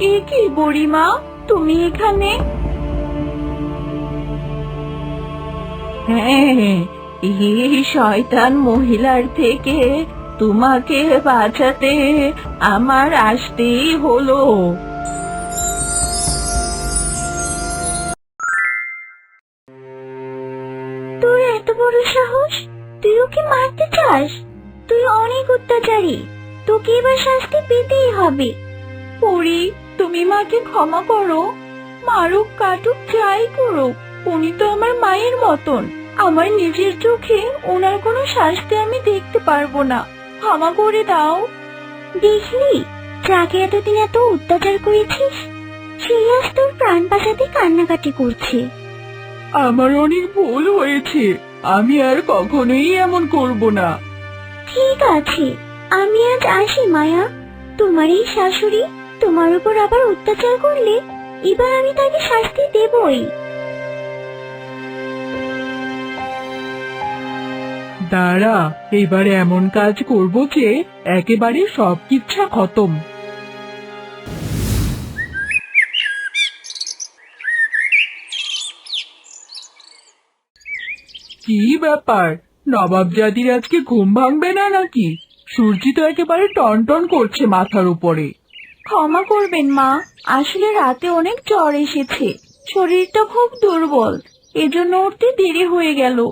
এ কি বুড়িমা? তুমি এখানে? হ্যাঁ এই শয়তান মহিলার থেকে তোমাকে বাঁচাতে আমার আসতেই হলো। তোর এত বড় সাহস? তুই ওকে মারতে চাস? তুই অনেক অত্যাচারী। তোকে এবার শাস্তি পেতেই হবে। পরি তুমি মাকে ক্ষমা করো। মারুক কাটুক যাই করুক উনি তো আমার মায়ের মতন। আমার নিজের চোখে ওনার কোনো শাস্তি আমি দেখতে পারব না। ক্ষমা করে দাও। দেখলি যাকে এতদিন এত অত্যাচার করেছিস সেই আজ তোর প্রাণ বাঁচাতে কান্নাকাটি করছে। আমার অনেক ভুল হয়েছে আমি আর কখনোই এমন করব না। ঠিক আছে আমি আজ আসি মায়া। তোমার এই শাশুড়ি তোমার উপর আবার অত্যাচার করলে এবার আমি তাকে শাস্তি দেবই। দাঁড়া, এবারে এমন কাজ করব যে একেবারে সব কিচ্ছা খতম। কি ব্যাপার? নবাব জাতির আজকে ঘুম ভাঙবে না নাকি? সূর্যি তো একেবারে টনটন করছে মাথার উপরে। ক্ষমা করবেন মা। আসলে রাতে অনেক জ্বর এসেছে। শরীরটা খুব দুর্বল। এজন্য উঠতে দেরি হয়ে গেল।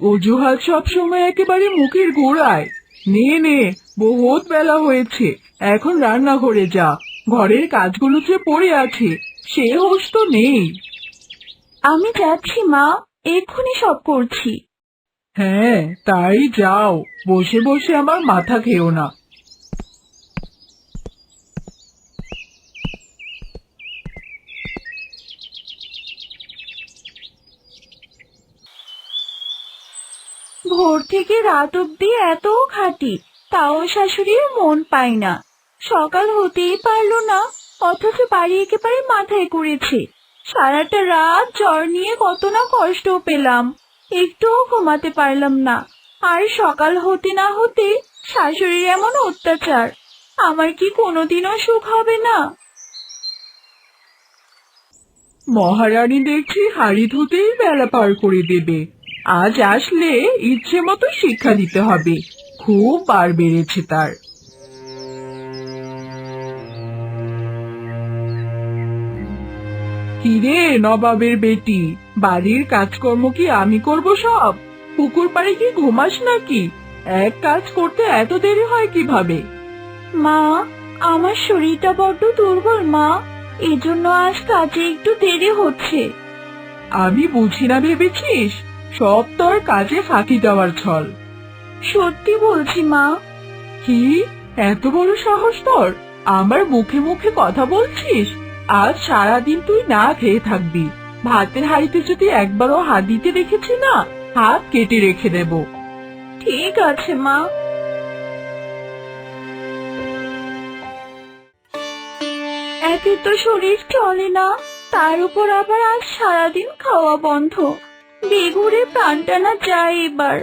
অজুহাত সবসময় একেবারে মুখের গোড়ায়। নে নে বহুত বেলা হয়েছে। এখন রান্না রান্নাঘরে যা। ঘরের কাজগুলো যে পড়ে আছে সে হোস তো নেই। আমি যাচ্ছি মা। এক্ষুনি সব করছি। হ্যাঁ তাই যাও। বসে বসে আমার মাথা খেও না। ভোর থেকে রাত অব্দি এত খাটি, তাও শাশুড়ির মন পায় না। সকাল হতেই পারল না, অথচ বাড়ি একেবারে মাথায় করেছে। সারাটা রাত জ্বর নিয়ে কত না কষ্ট পেলাম, একটুও ঘুমাতে পারলাম না। আর সকাল হতে না হতে শাশুড়ির এমন অত্যাচার, আমার কি কোনোদিনও সুখ হবে না? মহারানী দেখছি হাড়ি ধুতেই বেলা পার করে দেবে। আজ আসলে ইচ্ছে মতো শিক্ষা দিতে হবে। খুব বার বেড়েছে তার। কিরে নবাবের বেটি বাড়ির কাজকর্ম কি আমি করব সব? পুকুর পাড়ে কি ঘুমাস নাকি? এক কাজ করতে এত দেরি হয় কীভাবে? মা আমার শরীরটা বড্ড দুর্বল মা। এজন্য আজ কাজে একটু দেরি হচ্ছে। আমি বুঝি না ভেবেছিস? সব তোর কাজে ফাঁকি দেওয়ার ছল। সত্যি বলছি, মা। কি? এত বড় সাহস তোর? আমার মুখে মুখে কথা বলছিস? আজ সারাদিন তুই না খেয়ে থাকবি। ভাতের হাড়িতে যদি একবারও হাত দিতে দেখেছি না, হাত কেটে রেখে দেব। ঠিক আছে, মা। একে তো শরীর চলে না। তার উপর আবার আজ সারাদিন খাওয়া বন্ধ। বেঘুরে প্রাণটানা যায় এবার।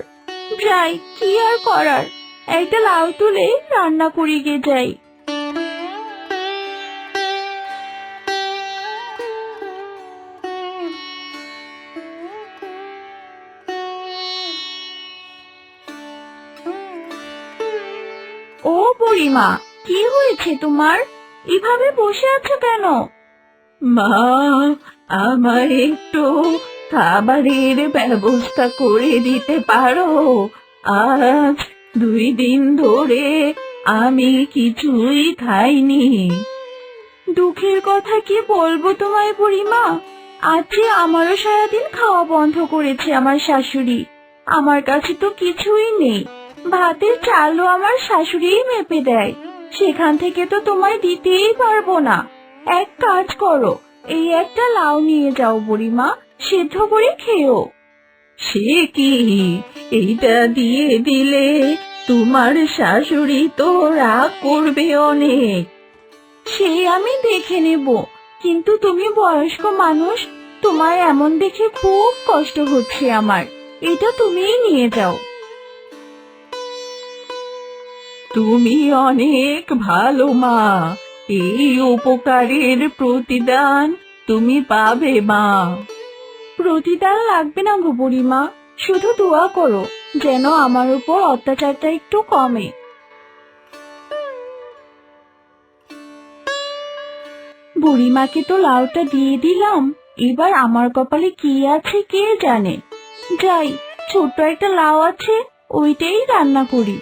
যাই, কি আর করার? একটা লাউ তুলে রান্না করি গে যাই। ও বুড়িমা, কি হয়েছে তোমার? এভাবে বসে আছো কেন? মা আমার একটু খাবারের ব্যবস্থা করে দিতে পারো। আজ দুই দিন ধরে আমি কিছুই খাইনি। দুঃখের কথা কি বলব তোমায় বুড়িমা? আজ যে আমারও সারাদিন খাওয়া বন্ধ করেছে আমার শাশুড়ি। আমার কাছে তো কিছুই নেই। ভাতের চালও আমার শাশুড়িই মেপে দেয়। সেখান থেকে তো তোমায় দিতেই পারব না। এক কাজ করো, এই একটা লাউ নিয়ে যাও বুড়িমা। সেদ্ধ করে খেও। সে কি এইটা দিয়ে দিলে তোমার শাশুড়ি তো রাগ করবে অনেক। সে আমি দেখে নেব, কিন্তু তুমি বয়স্ক মানুষ তোমার এমন দেখে খুব কষ্ট হচ্ছে আমার, এটা তুমিই নিয়ে যাও। তুমি অনেক ভালো মা, এই উপকারের প্রতিদান তুমি পাবে মা। প্রতিদান লাগবে না গো বুড়িমা। শুধু দোয়া করো, যেন আমার উপর অত্যাচারটা একটু কমে। বুড়িমাকে তো লাউটা দিয়ে দিলাম, এবার আমার কপালে কি আছে কে জানে? যাই, ছোট্ট একটা লাউ আছে, ওইটাই রান্না করি।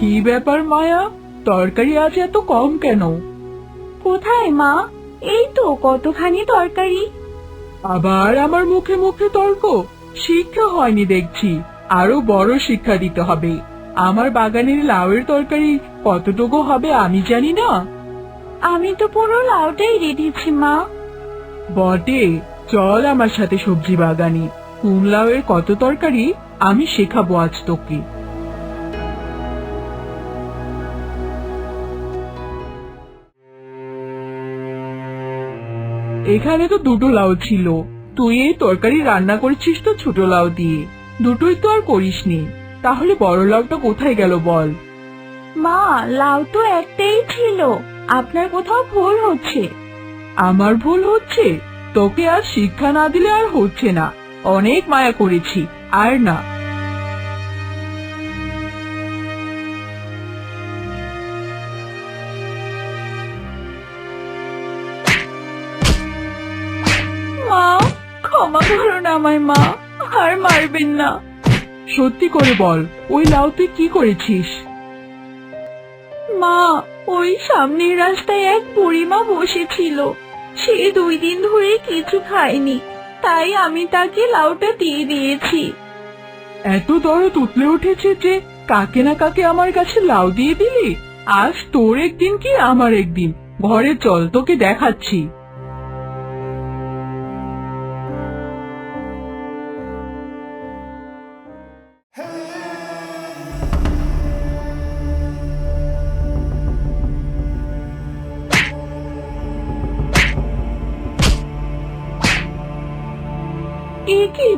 কি ব্যাপার মায়া? তরকারি আজ এত কম কেন? কোথায় মা? এই তো কতখানি তরকারি। আবার আমার মুখে মুখে তর্ক। শিক্ষা হয়নি দেখছি। আরও বড় শিক্ষা দিতে হবে। আমার বাগানের লাউয়ের তরকারি কতটুকু হবে আমি জানি না। আমি তো পুরো লাউটাই রেখেছি মা। বটে। চল আমার সাথে সবজি বাগানে। কোন লাউয়ের কত তরকারি আমি শেখাবো আজ তোকে। এখানে তো দুটো লাউ ছিল। তুই এই তরকারি রান্না করেছিস তো ছোট লাউ দিয়ে। দুটোই তো আর করিসনি। তাহলে বড় লাউটা কোথায় গেল বল? মা লাউ তো একটাই ছিল। আপনার কোথাও ভুল হচ্ছে। আমার ভুল হচ্ছে? তোকে আর শিক্ষা না দিলে আর হচ্ছে না। অনেক মায়া করেছি। আর না। করুন আমায় মা আর মারবেন না। সত্যি করে বল ওই লাউ তুই কি করেছিস? মা ওই সামনের রাস্তায় এক বুড়িমা বসেছিল। সে দুই দিন ধরে কিছু খায়নি তাই আমি তাকে লাউটা দিয়ে দিয়েছি। এত দরদ উতলে উঠেছে যে কাকে না কাকে আমার কাছে লাউ দিয়ে দিলি? আজ তোর একদিন কি আমার একদিন? ঘরে চল তোকে দেখাচ্ছি।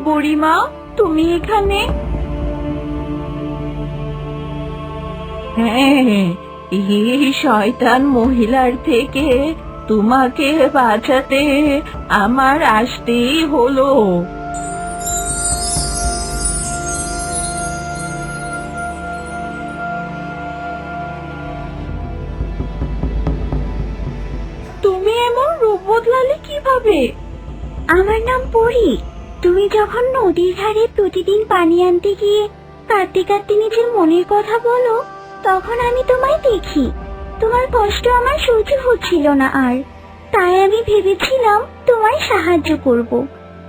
বুড়িমা, তুমি এখানে? হ্যাঁ এই শয়তান মহিলার থেকে তোমাকে বাঁচাতে আমার আসতেই হলো। তুমি এমন রূপ বদলালে কীভাবে? আমার নাম পরি। তুমি যখন নদীর ধারে প্রতিদিন পানি আনতে গিয়ে কাঁদতে কাঁদতে নিজের মনের কথা বলো, তখন আমি তোমায় দেখি। তোমার কষ্ট আমার সহ্য হচ্ছিল না আর। তাই আমি ভেবেছিলাম তোমায় সাহায্য করব।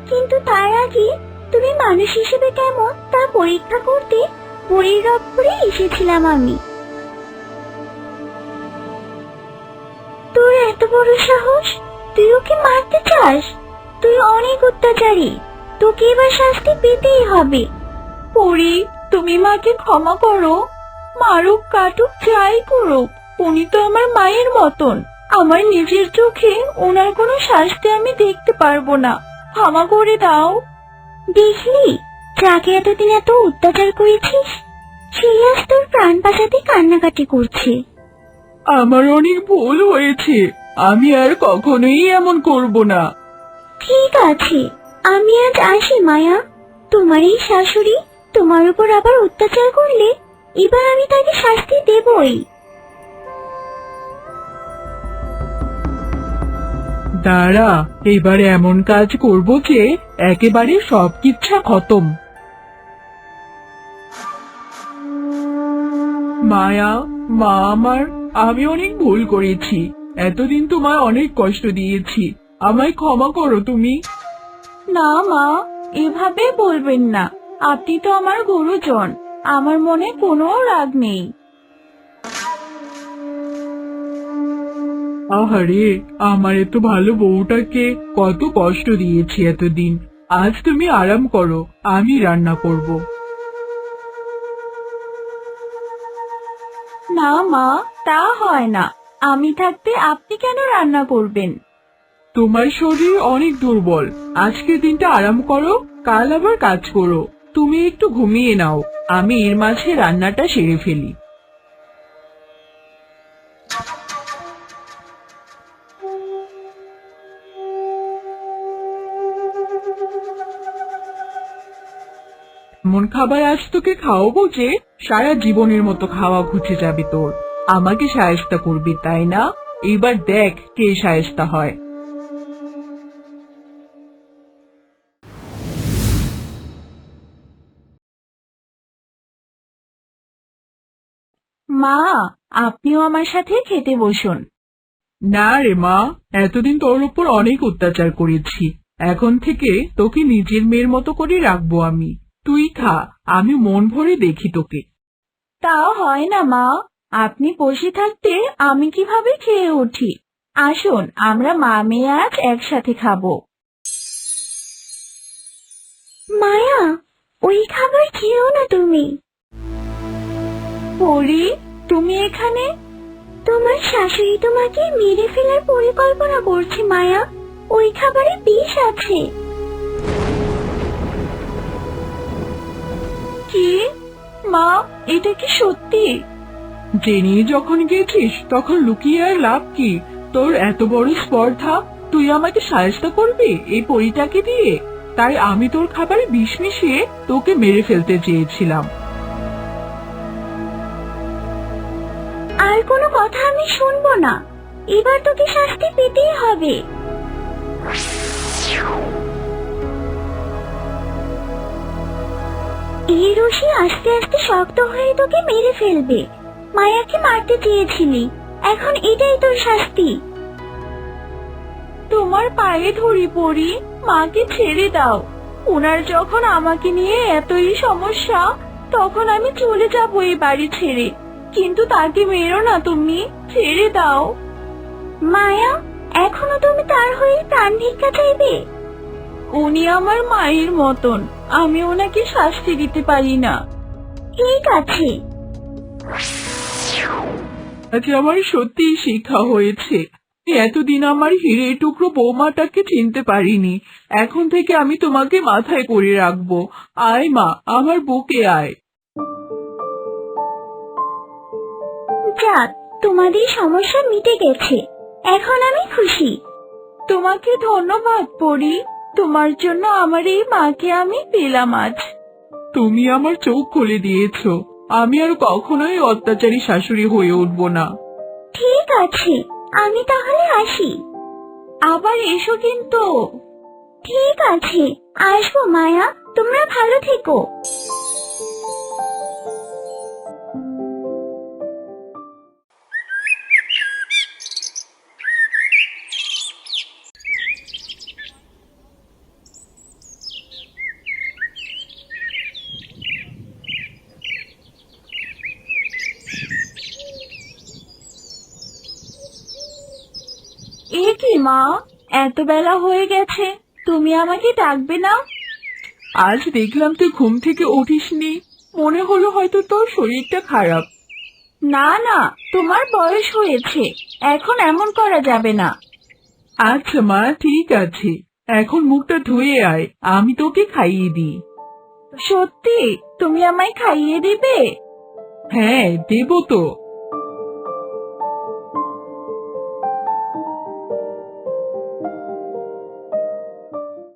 কিন্তু তার আগে তুমি মানুষ হিসেবে কেমন তা পরীক্ষা করতে রব এসেছিলাম আমি। তোর এত বড় সাহস? তুই ওকে মারতে চাস? তুই অনেক অত্যাচারী। তোকে এবার শাস্তি পেতেই হবে। পরি তুমি মাকে ক্ষমা করো। মারুক কাটুক যাই করুক উনি তো আমার মায়ের মতন। আমার নিজের চোখে ওনার কোনো শাস্তি আমি দেখতে পারব না। ক্ষমা করে দাও। দেখলি যাকে এতদিন এত অত্যাচার করেছিস? সেই আজ তোর প্রাণ বাঁচাতে কান্নাকাটি করছে। আমার অনেক ভুল হয়েছে। আমি আর কখনোই এমন করব না। ঠিক আছে। আমি আজ আসি, মায়া। তোমার এই শাশুড়ি তোমার উপর আবার অত্যাচার করলে এবার আমি তাকে শাস্তি দেবই। দাঁড়া, এবার এমন কাজ করব যে একেবারে সব কিচ্ছা খতম। মায়া, মা আমার, আমি অনেক ভুল করেছি। এতদিন তোমায় অনেক কষ্ট দিয়েছি। আমায় ক্ষমা করো তুমি। না মা এভাবে বলবেন না। আপনি তো আমার গুরুজন আমার মনে কোনো রাগ নেই। আহারে আমার এত ভালো বউটাকে কত কষ্ট দিয়েছি এতদিন। আজ তুমি আরাম করো আমি রান্না করব। না মা তা হয় না। আমি থাকতে আপনি কেন রান্না করবেন? তোমার শরীর অনেক দুর্বল। আজকের দিনটা আরাম করো, কাল আবার কাজ করো। তুমি একটু ঘুমিয়ে নাও। আমি এর মাঝে রান্নাটা সেরে ফেলি। এমন খাবার আজ তোকে খাওয়াবো যে সারা জীবনের মতো খাওয়া ঘুচে যাবে তোর। আমাকে সায়স্তা করবি, তাই না? এবার দেখ কে সায়স্তা হয়। মা আপনিও আমার সাথে খেতে বসুন। না রে মা এতদিন তোর উপর অনেক অত্যাচার করেছি। এখন থেকে তোকে নিজের মেয়ের মতো করে রাখব আমি। তুই খা আমি মন ভরে দেখি তোকে। তাও হয় না মা আপনি বসে থাকতে আমি কীভাবে খেয়ে উঠি? আসুন আমরা মা মেয়ে আজ একসাথে খাব। মায়া ওই খাবার খেও না তুমি। পরি তুমি এখানে? তোমার শাশুড়ি তোমাকে মেরে ফেলার পরিকল্পনা করছে, মায়া। ওই খাবারে বিষ আছে। কি? মা, এটা কি সত্যি? জেনে, যখন গেছিস, তখন লুকিয়ে আর লাভ কি? তোর এত বড় স্পর্ধা, তুই আমাকে সাহায্য করবি এই পরিটাকে দিয়ে? তাই আমি তোর খাবারে বিষ মিশিয়ে তোকে মেরে ফেলতে চেয়েছিলাম। কোনো কথা আমি শুনব না। এবার তোকে শাস্তি পেতেই হবে। এই রশি আস্তে আস্তে শক্ত হয়ে তোকে মেরে ফেলবে। মায়াকে মারতে চেয়েছিলি। এখন এটাই তোর শাস্তি। তোমার পায়ে ধরি পড়ি, মাকে ছেড়ে দাও। ওনার যখন আমাকে নিয়ে এতই সমস্যা, তখন আমি চলে যাব এই বাড়ি ছেড়ে। কিন্তু তাকে মেরো না তুমি, ছেড়ে দাও। মায়া, এখনও তুমি তার হয়ে প্রাণ ভিক্ষা চাইবে? উনি আমার মায়ের মতন, আমি ওনাকে শাস্তি দিতে পারি না। ঠিক আছে। আজ আমার সত্যি শিক্ষা হয়েছে। এতদিন আমার হিরে টুকরো বৌমাটাকে চিনতে পারিনি। এখন থেকে আমি তোমাকে মাথায় করে রাখব। আয় মা, আমার বুকে আয়। যাক তোমাদের সমস্যা মিটে গেছে। এখন আমি খুশি। তোমাকে ধন্যবাদ পড়ি তোমার জন্য আমার এই মাকে আমি পেলাম আজ। তুমি আমার চোখ খুলে দিয়েছ। আমি আর কখনোই অত্যাচারী শাশুড়ি হয়ে উঠবো না। ঠিক আছে আমি তাহলে আসি। আবার এসো কিন্তু। ঠিক আছে আসব মায়া। তোমরা ভালো থেকো। মা এত বেলা হয়ে গেছে তুমি আমাকে ডাকবে না? আজ দেখলাম তুই ঘুম থেকে উঠিসনি মনে হলো হয়তো তোর শরীরটা খারাপ। না না তোমার বয়স হয়েছে এখন এমন করা যাবে না। আচ্ছা মা ঠিক আছে এখন মুখটা ধুয়ে আয় আমি তোকে খাইয়ে দিই। সত্যি তুমি আমায় খাইয়ে দিবে? হ্যাঁ দেবো তো।